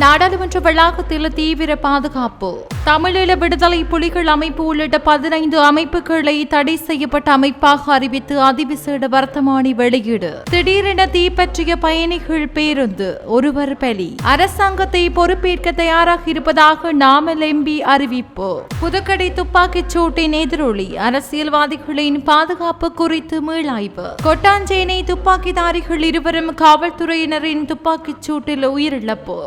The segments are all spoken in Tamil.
நாடாளுமன்ற வளாகத்தில் தீவிர பாதுகாப்பு. தமிழீழ விடுதலை புலிகள் அமைப்பு உள்ளிட்ட பதினைந்து அமைப்புகளை தடை செய்யப்பட்ட அமைப்பாக அறிவித்து அதிவிசேட வர்த்தமானி வெளியீடு. திடீரென தீப்பற்றிய பயணிகள் பேருந்து ஒருவர் பலி. அரசாங்கத்தை பொறுப்பேற்க தயாராக இருப்பதாக நாமல் எம்பி அறிவிப்பு. புதுக்கடை துப்பாக்கிச் சூட்டின் எதிரொலி அரசியல்வாதிகளின் பாதுகாப்பு குறித்து மீளாய்வு. கொட்டாஞ்சேனை துப்பாக்கிதாரிகள் இருவரும் காவல்துறையினரின் துப்பாக்கிச் சூட்டில் உயிரிழப்பு.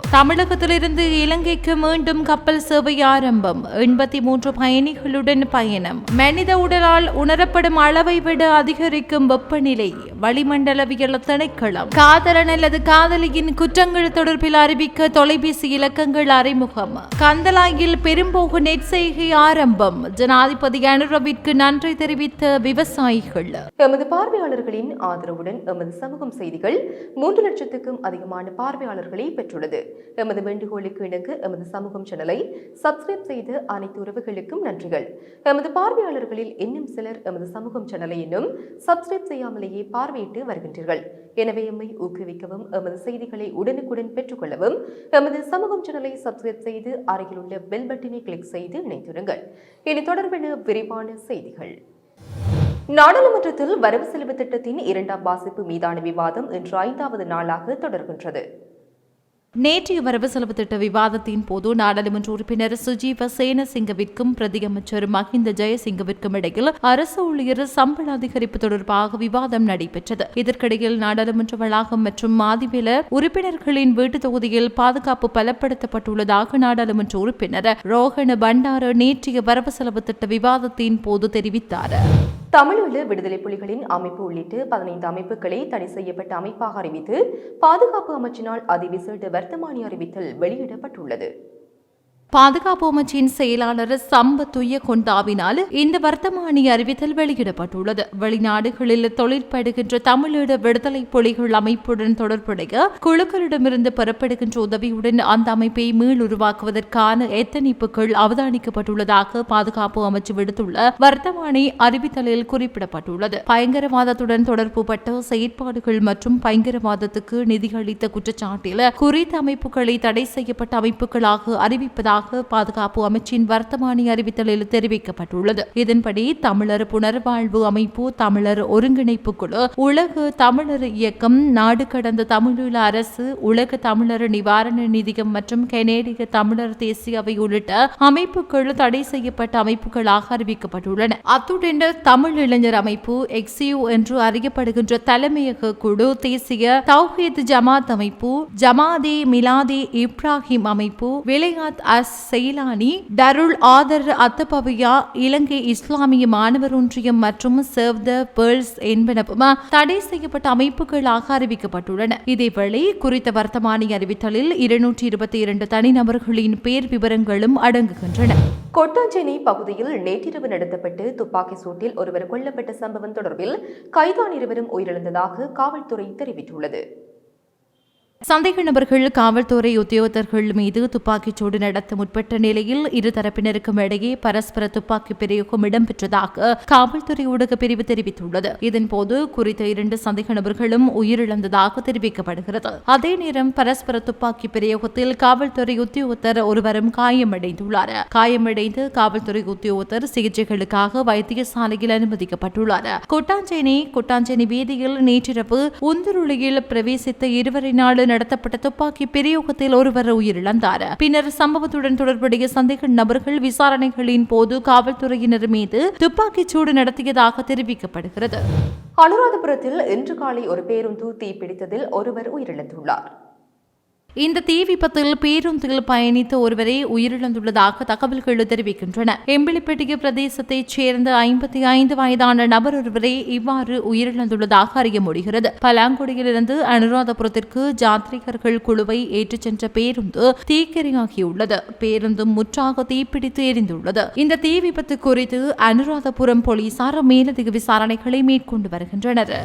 தமிழகத்திலிருந்து இலங்கைக்கு மீண்டும் கப்பல் சேவை ஆரம்பம். எண்பத்தி மூன்று பயணிகளுடன் பயணம். மனித உடலால் உணரப்படும் அளவை விட அதிகரிக்கும் வெப்பநிலை வளிமண்டலவியல் திணைக்களம். காதலன் அல்லது காதலியின் குற்றங்கள் தொடர்பில் அறிவிக்க தொலைபேசி இலக்கங்கள் அறிமுகம். கந்தலாயில் பெரும்போகு நெற்செய்கை ஆரம்பம். ஜனாதிபதி அனுரவிற்கு நன்றி தெரிவித்த விவசாயிகள். எமது பார்வையாளர்களின் ஆதரவுடன் எமது சமூகம் செய்திகள் மூன்று லட்சத்துக்கும் அதிகமான பார்வையாளர்களை பெற்றுள்ளது. எமது வேண்டுகோளுக்கு இணங்க எமது சமூகம் சேனலை சப்ஸ்கிரைப் செய்த அனைத்து உறவுகளுக்கும் நன்றிகள். எமது பார்வையாளர்களில் இன்னும் சிலர் எமது சமூகம் சேனலை இன்னும் சப்ஸ்கிரைப் செய்யாமலேயே பார்வையிட்டு வருகின்றீர்கள். எனவே எம்மை ஊக்குவிக்கவும் எமது செய்திகளை உடனுக்குடன் பெற்றுக்கொள்ளவும் எமது சமூகம் சேனலை சப்ஸ்கிரைப் செய்து அருகில் உள்ள பெல் பட்டனை கிளிக் செய்து இணைத்திருங்கள் இனி தொடர்பான விரிவான செய்திகள். நாடாளுமன்றத்தில் வரவு செலவு திட்டத்தின் இரண்டாம் வாசிப்பு மீதான விவாதம் இன்று ஐந்தாவது நாளாக தொடர்கின்றது. நேற்றைய வரவு செலவு திட்ட விவாதத்தின் போது நாடாளுமன்ற உறுப்பினர் சுஜீவ சேனசிங்கவிற்கும் பிரதியமைச்சர் மஹிந்த ஜெயசிங்கவிற்கும் இடையில் அரசு ஊழியர் சம்பள அதிகரிப்பு தொடர்பாக விவாதம் நடைபெற்றது. இதற்கிடையில் நாடாளுமன்ற வளாகம் மற்றும் மாதிவில உறுப்பினர்களின் வீட்டு தொகுதியில் பாதுகாப்பு பலப்படுத்தப்பட்டுள்ளதாக நாடாளுமன்ற உறுப்பினர் ரோஹன பண்டார நேற்றைய வரவு செலவு திட்ட விவாதத்தின் போது தெரிவித்தார். தமிழீழ விடுதலை புலிகளின் அமைப்பு உள்ளிட்டு பதினைந்து அமைப்புகளை தடை செய்யப்பட்ட அமைப்பாக அறிவித்து பாதுகாப்பு அமைச்சினால் அதிவிசேட வர்த்தமானி அறிவித்தல் வெளியிடப்பட்டுள்ளது. பாதுகாப்பு அமைச்சின் செயலாளர் சம்ப துய்ய கொண்டாவினால் இந்த வர்த்தமானி அறிவித்தல் வெளியிடப்பட்டுள்ளது. வெளிநாடுகளில் தொழிற்படுகின்ற தமிழீழ விடுதலை புலிகள் அமைப்புடன் தொடர்புடைய குழுக்களிடமிருந்து பெறப்படுகின்ற உதவியுடன் அந்த அமைப்பை மீளுருவாக்குவதற்கான எத்தனிப்புகள் அவதானிக்கப்பட்டுள்ளதாக பாதுகாப்பு அமைச்சு விடுத்துள்ள வர்த்தமானி அறிவித்தலில் குறிப்பிடப்பட்டுள்ளது. பயங்கரவாதத்துடன் தொடர்புபட்ட செயற்பாடுகள் மற்றும் பயங்கரவாதத்துக்கு நிதியளித்த குற்றச்சாட்டில் குறித்த அமைப்புகளை தடை செய்யப்பட்ட அமைப்புகளாக அறிவிப்பதாக உள்ளதாக பாதுகாப்பு அமைச்சின் வர்த்தமானி அறிவித்தலில் தெரிவிக்கப்பட்டுள்ளது. இதன்படி தமிழர் புனர்வாழ்வு அமைப்பு தமிழர் ஒருங்கிணைப்பு குழு உலக தமிழர் இயக்கம் நாடு கடந்த தமிழீழ அரசு உலக தமிழர் நிவாரண நிதியம் மற்றும் கனேடிய தமிழர் தேசிய அவை உள்ளிட்ட அமைப்புகள் தடை செய்யப்பட்ட அமைப்புகளாக அறிவிக்கப்பட்டுள்ளன. அத்துடன் தமிழ் இளைஞர் அமைப்பு எக்ஸியூ என்று அறியப்படுகின்ற தலைமையக குழு தேசிய தௌஹீத் ஜமாத் அமைப்பு ஜமாதி மிலாதி இப்ராஹிம் அமைப்பு விலையாத் அஸ் செயலானி டருள் ஆதர் அத்தபவியா இலங்கை இஸ்லாமிய மாணவர் ஒன்றியம் மற்றும் சேவ் த பேர்ல்ஸ் என்பனவும் தடை செய்யப்பட்ட அமைப்புகளாக அறிவிக்கப்பட்டுள்ளன. இதேவேளை குறித்த வர்த்தமானி அறிவித்தலில் இருநூற்றி இருபத்தி இரண்டு தனிநபர்களின் பேர் விவரங்களும் அடங்குகின்றன. கொட்டாஞ்சேனை பகுதியில் நேற்றிரவு நடத்தப்பட்டு துப்பாக்கி சூட்டில் ஒருவர் கொல்லப்பட்ட சம்பவம் தொடர்பில் கைதான் இருவரும் உயிரிழந்ததாக காவல்துறை தெரிவித்துள்ளது. சந்தேக நபர்கள் காவல்துறை உத்தியோகத்தர்கள் மீது துப்பாக்கிச்சூடு நடத்த முற்பட்ட நிலையில் இரு தரப்பினருக்கும் இடையே பரஸ்பர துப்பாக்கி பிரயோகம் இடம்பெற்றதாக காவல்துறை ஊடக பிரிவு தெரிவித்துள்ளது. இதன்போது குறித்த இரண்டு சந்தேக நபர்களும் உயிரிழந்ததாக தெரிவிக்கப்படுகிறது. அதே நேரம் பரஸ்பர துப்பாக்கி பிரயோகத்தில் காவல்துறை உத்தியோகத்தர் ஒருவரும் காயமடைந்துள்ளார். காயமடைந்து காவல்துறை உத்தியோகத்தர் சிகிச்சைகளுக்காக வைத்தியசாலையில் அனுமதிக்கப்பட்டுள்ளார். கொட்டாஞ்சேனி கொட்டாஞ்சேனி வீதியில் நேற்றிரவு உந்துருளியில் பிரவேசித்த இருவரினால் நடத்தப்பட்ட துப்பாக்கி பிரயோகத்தில் ஒருவர் உயிரிழந்தார். பின்னர் சம்பவத்துடன் தொடர்புடைய சந்தேக நபர்கள் விசாரணைகளின் போது காவல்துறையினர் மீது துப்பாக்கிச் சூடு நடத்தியதாக தெரிவிக்கப்படுகிறது. அனுராதபுரத்தில் இன்று காலை ஒரு பேருந்து தீப்பிடித்ததில் ஒருவர் உயிரிழந்துள்ளார். இந்த தீ விபத்தில் பேருந்தில் பயணித்த ஒருவரே உயிரிழந்துள்ளதாக தகவல்கள் தெரிவிக்கின்றன. எம்பிளிப்பட்டிய பிரதேசத்தைச் சேர்ந்த ஐம்பத்தி ஐந்து வயதான நபர் ஒருவரே இவ்வாறு உயிரிழந்துள்ளதாக அறிய முடிகிறது. பலாங்குடியிலிருந்து அனுராதபுரத்திற்கு ஜாத்ரிகர்கள் குழுவை ஏற்றுச் சென்ற பேருந்து தீக்கிரையாகியுள்ளது பேருந்தும் முற்றாக தீப்பிடித்து எரிந்துள்ளது. இந்த தீ விபத்து குறித்து அனுராதபுரம் போலீசார் மேலதிக விசாரணைகளை மேற்கொண்டு வருகின்றனர்.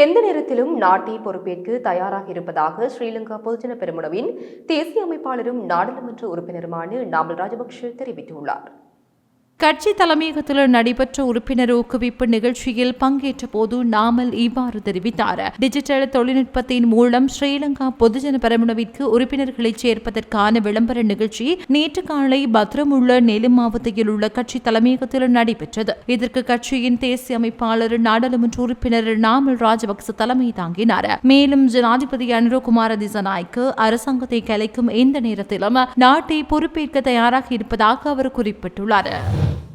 எந்த நேரத்திலும் நாட்டை பொறுப்பேற்க தயாராக இருப்பதாக ஸ்ரீலங்கா பொதுஜன பெருமுனவின் தேசிய அமைப்பாளரும் நாடாளுமன்ற உறுப்பினருமான நாமல் ராஜபக்ஷ தெரிவித்துள்ளார். கட்சி தலைமையகத்தில் நடைபெற்ற உறுப்பினர் ஊக்குவிப்பு நிகழ்ச்சியில் பங்கேற்ற போது நாமல் இவ்வாறு தெரிவித்தார். டிஜிட்டல் தொழில்நுட்பத்தின் மூலம் ஸ்ரீலங்கா பொதுஜன பெரமுனவிற்கு உறுப்பினர்களை சேர்ப்பதற்கான விளம்பர நிகழ்ச்சி நேற்று காலை பத்ரம் உள்ள நெலும் மாவட்டத்தில் உள்ள கட்சி தலைமையகத்தில் நடைபெற்றது. இதற்கு கட்சியின் தேசிய அமைப்பாளர் நாடாளுமன்ற உறுப்பினர் நாமல் ராஜபக்ச தலைமை தாங்கினார். மேலும் ஜனாதிபதி அனுரகுமார திசநாய்க்கு அரசாங்கத்தை கலைக்கும் எந்த நேரத்திலும் நாட்டை பொறுப்பேற்க தயாராக இருப்பதாக அவர் குறிப்பிட்டுள்ளார்.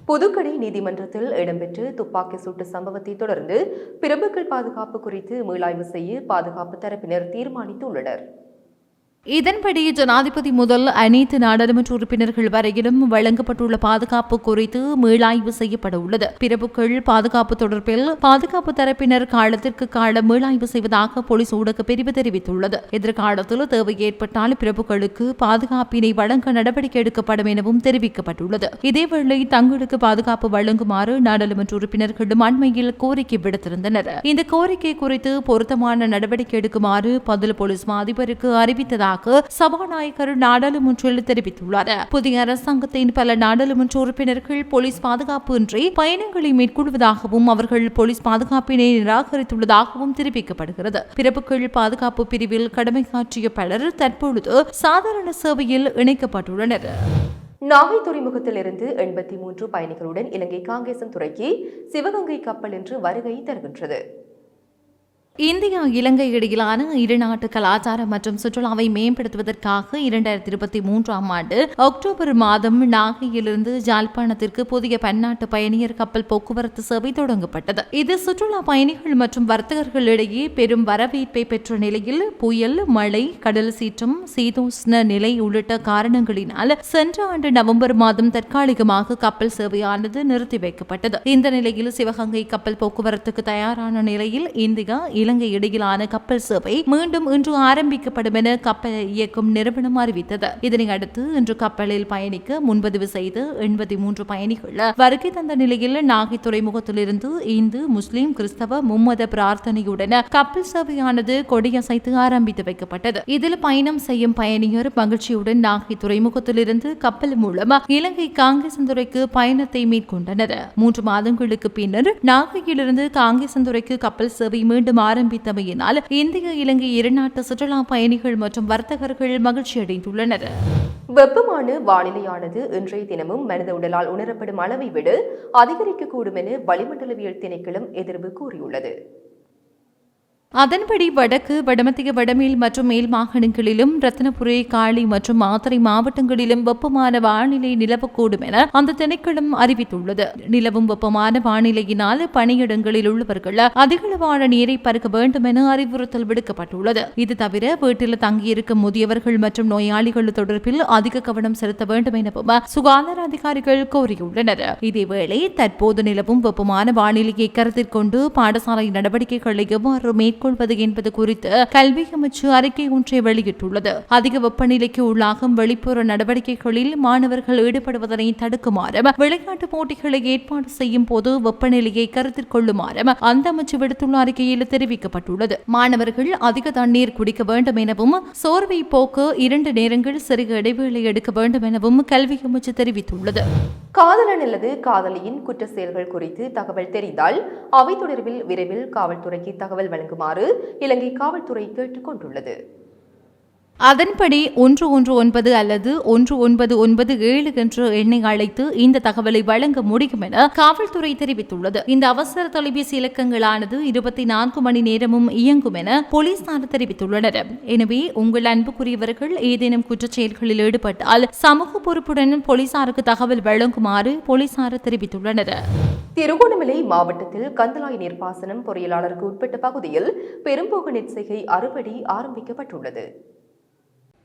புதுக்கடை நீதிமன்றத்தில் இடம்பெற்ற துப்பாக்கி சூட்டு சம்பவத்தை தொடர்ந்து பிரபுக்கள் பாதுகாப்பு குறித்து மீளாய்வு செய்ய பாதுகாப்பு தரப்பினர் தீர்மானித்துள்ளனர். இதன்படி ஜனாதிபதி முதல் அனைத்து நாடாளுமன்ற உறுப்பினர்கள் வரையிலும் வழங்கப்பட்டுள்ள பாதுகாப்பு குறித்து மீளாய்வு செய்யப்பட உள்ளது பிரபுக்கள் பாதுகாப்பு தொடர்பில் பாதுகாப்பு தரப்பினர் காலத்திற்கு காலம் மீளாய்வு செய்வதாக போலீஸ் ஊடக பிரிவு தெரிவித்துள்ளது. எதிர்காலத்தில் தேவை ஏற்பட்டால் பிரபுக்களுக்கு பாதுகாப்பினை வழங்க நடவடிக்கை எடுக்கப்படும் எனவும் தெரிவிக்கப்பட்டுள்ளது. இதேவேளை தங்களுக்கு பாதுகாப்பு வழங்குமாறு நாடாளுமன்ற உறுப்பினர்களும் அண்மையில் கோரிக்கை விடுத்திருந்தனர். இந்த கோரிக்கை குறித்து பொருத்தமான நடவடிக்கை எடுக்குமாறு பதில் போலீஸ் மா அதிபருக்கு அறிவித்ததாக சபாநாயகர் நாடாளுமன்றில் தெரிவித்துள்ளார். புதிய அரசாங்கத்தின் பல நாடாளுமன்ற உறுப்பினர்கள் போலீஸ் பாதுகாப்பு இன்றி பயணங்களை மேற்கொள்வதாகவும் அவர்கள் போலீஸ் பாதுகாப்பினை நிராகரித்துள்ளதாகவும் தெரிவிக்கப்படுகிறது. பிறப்புகள் பாதுகாப்பு பிரிவில் கடமையாற்றிய பலர் தற்பொழுது சாதாரண சேவையில் இணைக்கப்பட்டுள்ளனர். நாகை துறைமுகத்திலிருந்து எண்பத்தி மூன்று பயணிகளுடன் இலங்கை காங்கேசன் துறைக்கு சிவகங்கை கப்பல் இன்று வருகை தருகின்றது. இந்தியா இலங்கை இடையிலான இருநாட்டு கலாச்சாரம் மற்றும் சுற்றுலாவை மேம்படுத்துவதற்காக இரண்டாயிரத்தி இருபத்தி மூன்றாம் ஆண்டு அக்டோபர் மாதம் நாகையிலிருந்து ஜாழ்ப்பாணத்திற்கு புதிய பன்னாட்டு பயணியர் கப்பல் போக்குவரத்து சேவை தொடங்கப்பட்டது. இது சுற்றுலா பயணிகள் மற்றும் வர்த்தகர்களிடையே பெரும் வரவேற்பை பெற்ற நிலையில் புயல் மழை கடல் சீற்றம் சீதோஷ்ண நிலை உள்ளிட்ட காரணங்களினால் சென்ற ஆண்டு நவம்பர் மாதம் தற்காலிகமாக கப்பல் சேவையானது நிறுத்தி வைக்கப்பட்டது. இந்த நிலையில் சிவகங்கை கப்பல் போக்குவரத்துக்கு தயாரான நிலையில் இந்தியா இலங்கை இடையிலான கப்பல் சேவை மீண்டும் இன்று ஆரம்பிக்கப்படும் என கப்பல் இயக்கும் நிறுவனம் அறிவித்தது. இதனை அடுத்து இன்று கப்பலில் பயணிக்க முன்பதிவு செய்து எண்பத்தி மூன்று பயணிகள் வருகை தந்த நிலையில் நாகை துறைமுகத்திலிருந்து இந்து முஸ்லிம் கிறிஸ்தவ மும்மத பிரார்த்தனையுடன் கப்பல் சேவையானது கொடியசைத்து ஆரம்பித்து வைக்கப்பட்டது. இதில் பயணம் செய்யும் பயணியர் மகிழ்ச்சியுடன் நாகை துறைமுகத்திலிருந்து கப்பல் மூலம் இலங்கை காங்கேசந்துறைக்கு பயணத்தை மேற்கொண்டனர். மூன்று மாதங்களுக்கு பின்னர் நாகையிலிருந்து காங்கேசந்துறைக்கு கப்பல் சேவை மீண்டும் ஆரம்பித்தமையினால் இந்திய இலங்கை இருநாட்டு சுற்றுலா பயணிகள் மற்றும் வர்த்தகர்கள் மகிழ்ச்சி அடைந்துள்ளனர் வெப்பமான வானிலையானது இன்றைய தினமும் மனித உடலால் உணரப்படும் அளவை விட அதிகரிக்கக்கூடும் என வளிமண்டலவியல் திணைக்களம் எதிர்வு கூறியுள்ளது. அதன்படி வடக்கு வடமத்திய வடமேல் மற்றும் மேல் மாகாணங்களிலும் ரத்னபுரி காளி மற்றும் மாத்தறை மாவட்டங்களிலும் வெப்பமான வானிலை நிலவக்கூடும் என அந்த திணைக்களம் அறிவித்துள்ளது. நிலவும் வெப்பமான வானிலையினால் பணியிடங்களில் உள்ளவர்கள் அதிகளவான நீரை பருக வேண்டும் என அறிவுறுத்தல் விடுக்கப்பட்டுள்ளது. இது தவிர வீட்டில் தங்கியிருக்கும் முதியவர்கள் மற்றும் நோயாளிகள் தொடர்பில் அதிக கவனம் செலுத்த வேண்டும் எனவும் சுகாதார அதிகாரிகள் கோரியுள்ளனர். இதேவேளை தற்போது நிலவும் வெப்பமான வானிலையை கருத்தில் கொண்டு பாடசாலை நடவடிக்கைகளை எவ்வாறு மேற்கொள்வது என்பது குறித்து கல்வி அமைச்சு அறிக்கை ஒன்றை வெளியிட்டுள்ளது. அதிக வெப்பநிலைக்கு உள்ளாகும் வெளிப்புற நடவடிக்கைகளில் மாணவர்கள் ஈடுபடுவதனை தடுக்குமாறு விளையாட்டு போட்டிகளை ஏற்பாடு செய்யும் போது வெப்பநிலையை கருத்தில் கொள்ளுமாறு அந்த அமைச்சு விடுத்துள்ள அறிக்கையில் தெரிவிக்கப்பட்டுள்ளது. மாணவர்கள் அதிக தண்ணீர் குடிக்க வேண்டும் எனவும் சோர்வை போக்கு இரண்டு நேரங்கள் சிறிய இடைவேளை எடுக்க வேண்டும் எனவும் கல்வி அமைச்சு தெரிவித்துள்ளது. காதலன் அல்லது காதலியின் குற்ற செயல்கள் குறித்து தகவல் தெரிந்தால் அவை தொடர்பில் விரைவில் காவல்துறைக்கு தகவல் வழங்குமாறு இலங்கை காவல்துறை கேட்டுக் கொண்டுள்ளது அதன்படி ஒன்று ஒன்று ஒன்பது அல்லது ஒன்று ஒன்பது ஒன்பது ஏழு என்ற எண்ணை அழைத்து இந்த தகவலை வழங்க முடியும் என காவல்துறை தெரிவித்துள்ளது. இந்த அவசர தொலைபேசி இலக்கங்களானது இருபத்தி நான்கு மணி நேரமும் இயங்கும் என போலீசார் தெரிவித்துள்ளனர். எனவே உங்கள் அன்புக்குரியவர்கள் ஏதேனும் குற்றச் செயல்களில் ஈடுபட்டால் சமூக பொறுப்புடன் போலீசாருக்கு தகவல் வழங்குமாறு போலீசார் தெரிவித்துள்ளனர். திருகோணமலை மாவட்டத்தில் கந்தலாய் நீர்ப்பாசனம் பொறியியலாளருக்கு உட்பட்ட பகுதியில் பெரும்போக நெற்செய்கை அறுவடை ஆரம்பிக்கப்பட்டுள்ளது.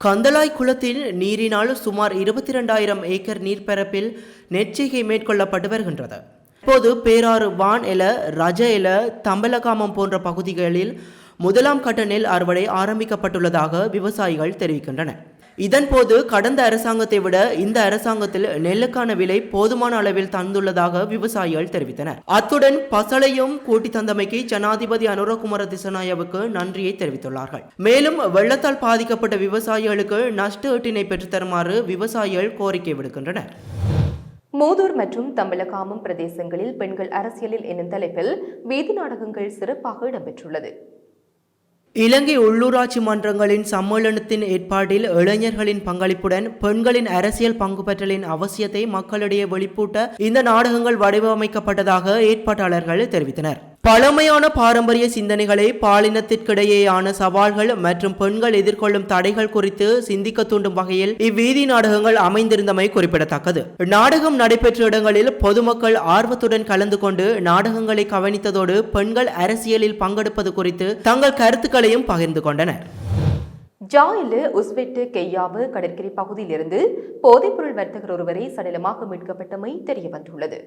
கந்தலாய் குளத்தில் நீரினால் சுமார் இருபத்தி ரெண்டாயிரம் ஏக்கர் நீர்ப்பரப்பில் நெச்சிகை மேற்கொள்ளப்பட்டு வருகின்றது இப்போது பேராறு வான் எல ரஜ எல தம்பலகாமம் போன்ற பகுதிகளில் முதலாம் கட்ட நெல் அறுவடை ஆரம்பிக்கப்பட்டுள்ளதாக விவசாயிகள் தெரிவிக்கின்றனர். இதன்போது கடந்த அரசாங்கத்தை விட இந்த அரசாங்கத்தில் நெல்லுக்கான விலை போதுமான அளவில் தந்துள்ளதாக விவசாயிகள் தெரிவித்தனர். அத்துடன் பசலையும் கூட்டி தந்தமைக்கு ஜனாதிபதி அனுரகுமார திசநாயவுக்கு நன்றியை தெரிவித்துள்ளார்கள். மேலும் வெள்ளத்தால் பாதிக்கப்பட்ட விவசாயிகளுக்கு நஷ்ட ஈட்டினை பெற்றுத்தருமாறு விவசாயிகள் கோரிக்கை விடுக்கின்றனர். மூதூர் மற்றும் தம்பலகாமம் பிரதேசங்களில் பெண்கள் அரசியலில் என்னும் தலைப்பில் வீதி நாடகங்கள் சிறப்பாக இடம்பெற்றுள்ளது. இலங்கை உள்ளூராட்சி மன்றங்களின் சம்மேளனத்தின் ஏற்பாட்டில் இளைஞர்களின் பங்களிப்புடன் பெண்களின் அரசியல் பங்கு பெற்றலின் அவசியத்தை மக்களிடையே வெளிப்பூட்ட இந்த நாடகங்கள் வடிவமைக்கப்பட்டதாக ஏற்பாட்டாளர்கள் தெரிவித்தனர். பழமையான பாரம்பரிய சிந்தனைகளை பாலினத்திற்கிடையேயான சவால்கள் மற்றும் பெண்கள் எதிர்கொள்ளும் தடைகள் குறித்து சிந்திக்க தூண்டும் வகையில் இவ்வீதி நாடகங்கள் அமைந்திருந்தமை குறிப்பிடத்தக்கது. நாடகம் நடைபெற்ற இடங்களில் பொதுமக்கள் ஆர்வத்துடன் கலந்து கொண்டு நாடகங்களை கவனித்ததோடு பெண்கள் அரசியலில் பங்கெடுப்பது குறித்து தங்கள் கருத்துக்களையும் பகிர்ந்து கொண்டனர். ஜாயிலு உஸ்வெட்டு கெய்யாவு கடற்கரை பகுதியிலிருந்து போதைப்பொருள் வர்த்தகர் ஒருவரை சடலமாக மீட்கப்பட்டமை தெரியவந்துள்ளது.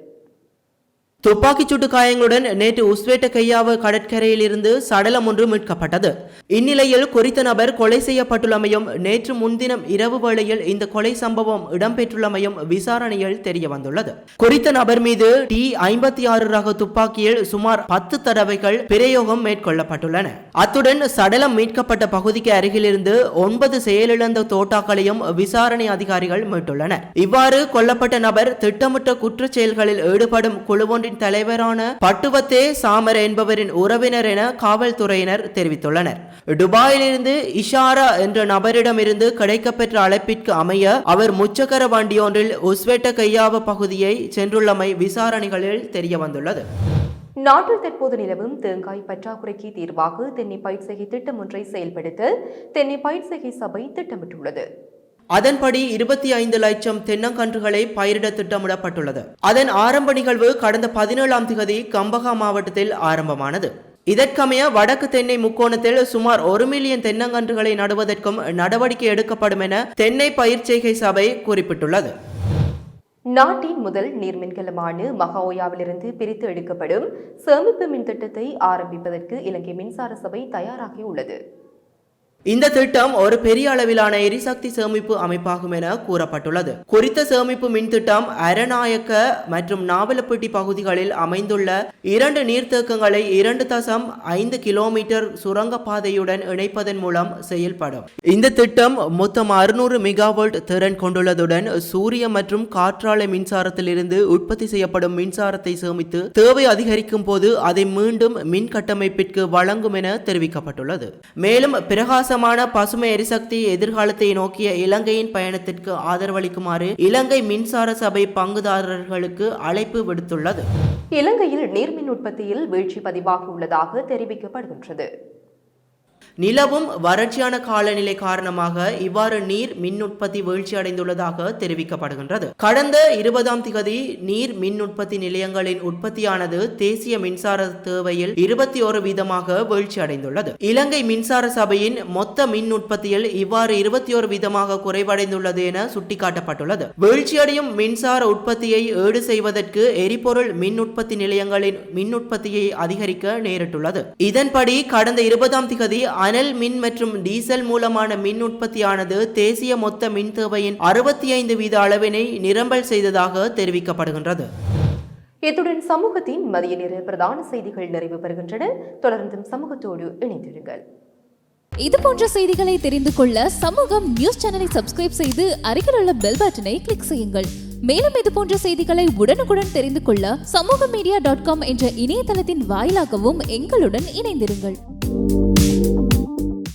துப்பாக்கிச் சூட்டு காயங்களுடன் நேற்று உஸ்வேட்ட கையாவு கடற்கரையில் இருந்து சடலம் ஒன்று மீட்கப்பட்டது. இந்நிலையில் குறித்த நபர் கொலை செய்யப்பட்டுள்ளமையும் நேற்று முன்தினம் இரவு வேளையில் இந்த கொலை சம்பவம் இடம்பெற்றுள்ளமையும் விசாரணையில் தெரிய வந்துள்ளது குறித்த நபர் மீது டி ஐம்பத்தி ஆறு ரக துப்பாக்கியில் சுமார் பத்து தடவைகள் பிரயோகம் மேற்கொள்ளப்பட்டுள்ளன. அத்துடன் சடலம் மீட்கப்பட்ட பகுதிக்கு அருகிலிருந்து ஒன்பது செயலிழந்த தோட்டாக்களையும் விசாரணை அதிகாரிகள் மீட்டுள்ளனர். இவ்வாறு கொல்லப்பட்ட நபர் திட்டமிட்ட குற்றச் செயல்களில் ஈடுபடும் குழுவொன்றின் தலைவரான பட்டுவத்தே சாமர் என்பவரின் உறவினர் என காவல்துறையினர் தெரிவித்துள்ளனர். துபாயிலிருந்து இஷாரா என்ற நபரிடமிருந்து கிடைக்கப்பெற்ற அழைப்பிற்கு அமைய அவர் முச்சக்கர வண்டியொன்றில் உஸ்வெட்ட கையாவ பகுதியை சென்றுள்ளமை விசாரணைகளில் தெரிய வந்துள்ளது நாட்டில் தற்போது நிலவும் தேங்காய் பற்றாக்குறைக்கு தீர்வாக தென்னை பயிர்செய்கை திட்டம் ஒன்றை செயல்படுத்த தென்னை பயிர்செய்கை சபை திட்டமிட்டுள்ளது. அதன்படி இருபத்தி ஐந்து லட்சம் தென்னங்கன்றுகளை பயிரிட திட்டமிடப்பட்டுள்ளது. அதன் ஆரம்ப நிகழ்வு கடந்த பதினேழாம் திகதி கம்பகா மாவட்டத்தில் ஆரம்பமானது. இதற்கமைய வடக்கு தென்னை முக்கோணத்தில் சுமார் ஒரு மில்லியன் தென்னங்கன்றுகளை நடுவதற்கும் நடவடிக்கை எடுக்கப்படும் என தென்னை பயிர்ச்செய்கை சபை குறிப்பிட்டுள்ளது. நாட்டின் முதல் நீர்மின்கலமான மகாஓயாவிலிருந்து பிரித்து எடுக்கப்படும் சேமிப்பு மின் திட்டத்தை ஆரம்பிப்பதற்கு இலங்கை மின்சார சபை தயாராகியுள்ளது. இந்த திட்டம் ஒரு பெரிய அளவிலான எரிசக்தி சேமிப்பு அமைப்பாகும் என கூறப்பட்டுள்ளது. குறித்த சேமிப்பு மின் திட்டம் அரநாயக்க மற்றும் நாவலப்பட்டி பகுதிகளில் அமைந்துள்ள இரண்டு நீர்த்தேக்கங்களை இரண்டு தசம் ஐந்து கிலோமீட்டர் சுரங்கப்பாதையுடன் இணைப்பதன் மூலம் செயல்படும். இந்த திட்டம் மொத்தம் அறுநூறு மெகாவோல்ட் திறன் கொண்டுள்ளதுடன் சூரிய மற்றும் காற்றாலை மின்சாரத்திலிருந்து உற்பத்தி செய்யப்படும் மின்சாரத்தை சேமித்து தேவை அதிகரிக்கும் போது அதை மீண்டும் மின் கட்டமைப்பிற்கு வழங்கும் என தெரிவிக்கப்பட்டுள்ளது. மேலும் பிரகாச பிரகாசமான பசுமை எரிசக்தி எதிர்காலத்தை நோக்கிய இலங்கையின் பயணத்திற்கு ஆதரவளிக்குமாறு இலங்கை மின்சார சபை பங்குதாரர்களுக்கு அழைப்பு விடுத்துள்ளது. இலங்கையில் நீர்மின் உற்பத்தியில் வீழ்ச்சி பதிவாகியுள்ளதாக தெரிவிக்கப்படுகின்றது. நிலவும் வறட்சியான காலநிலை காரணமாக இவ்வாறு நீர் மின் உற்பத்தி வீழ்ச்சி அடைந்துள்ளதாக தெரிவிக்கப்படுகின்றது. கடந்த இருபதாம் திகதி நீர் மின் உற்பத்தி நிலையங்களின் உற்பத்தியானது தேசிய மின்சார தேவையில் இருபத்தி ஒரு வீதமாக வீழ்ச்சி அடைந்துள்ளது இலங்கை மின்சார சபையின் மொத்த மின் உற்பத்தியில் இவ்வாறு இருபத்தி ஒரு வீதமாக குறைவடைந்துள்ளது என சுட்டிக்காட்டப்பட்டுள்ளது. வீழ்ச்சியடையும் மின்சார உற்பத்தியை ஏடு செய்வதற்கு எரிபொருள் மின் உற்பத்தி நிலையங்களின் மின் உற்பத்தியை அதிகரிக்க நேரிட்டுள்ளது. இதன்படி கடந்த இருபதாம் திகதி அனல் மின் மற்றும் டீசல் மூலமான மின் உற்பத்தியானது தேசிய மொத்த மின் தேவையின் அறுபத்தி ஐந்து வீத அளவினை நிரம்பல் செய்ததாக தெரிவிக்கப்படுகின்றது. இத்துடன் சமூகத்தின் மதிய நேர பிரதான செய்திகள் நிறைவு பெறுகின்றன. தொடர்ந்தும் சமூகத்தோடு இணைந்திருங்கள். இது போன்ற செய்திகளை தெரிந்து கொள்ள சமூகம் நியூஸ் சேனலை சப்ஸ்கிரைப் செய்து அருகில் உள்ள பெல் பட்டனை கிளிக் செய்யுங்கள். மேலும் இது போன்ற செய்திகளை உடனுக்குடன் தெரிந்து கொள்ள சமூக மீடியா டாட் காம் என்ற இணையதளத்தின் வாயிலாகவும் எங்களுடன் இணைந்திருங்கள்.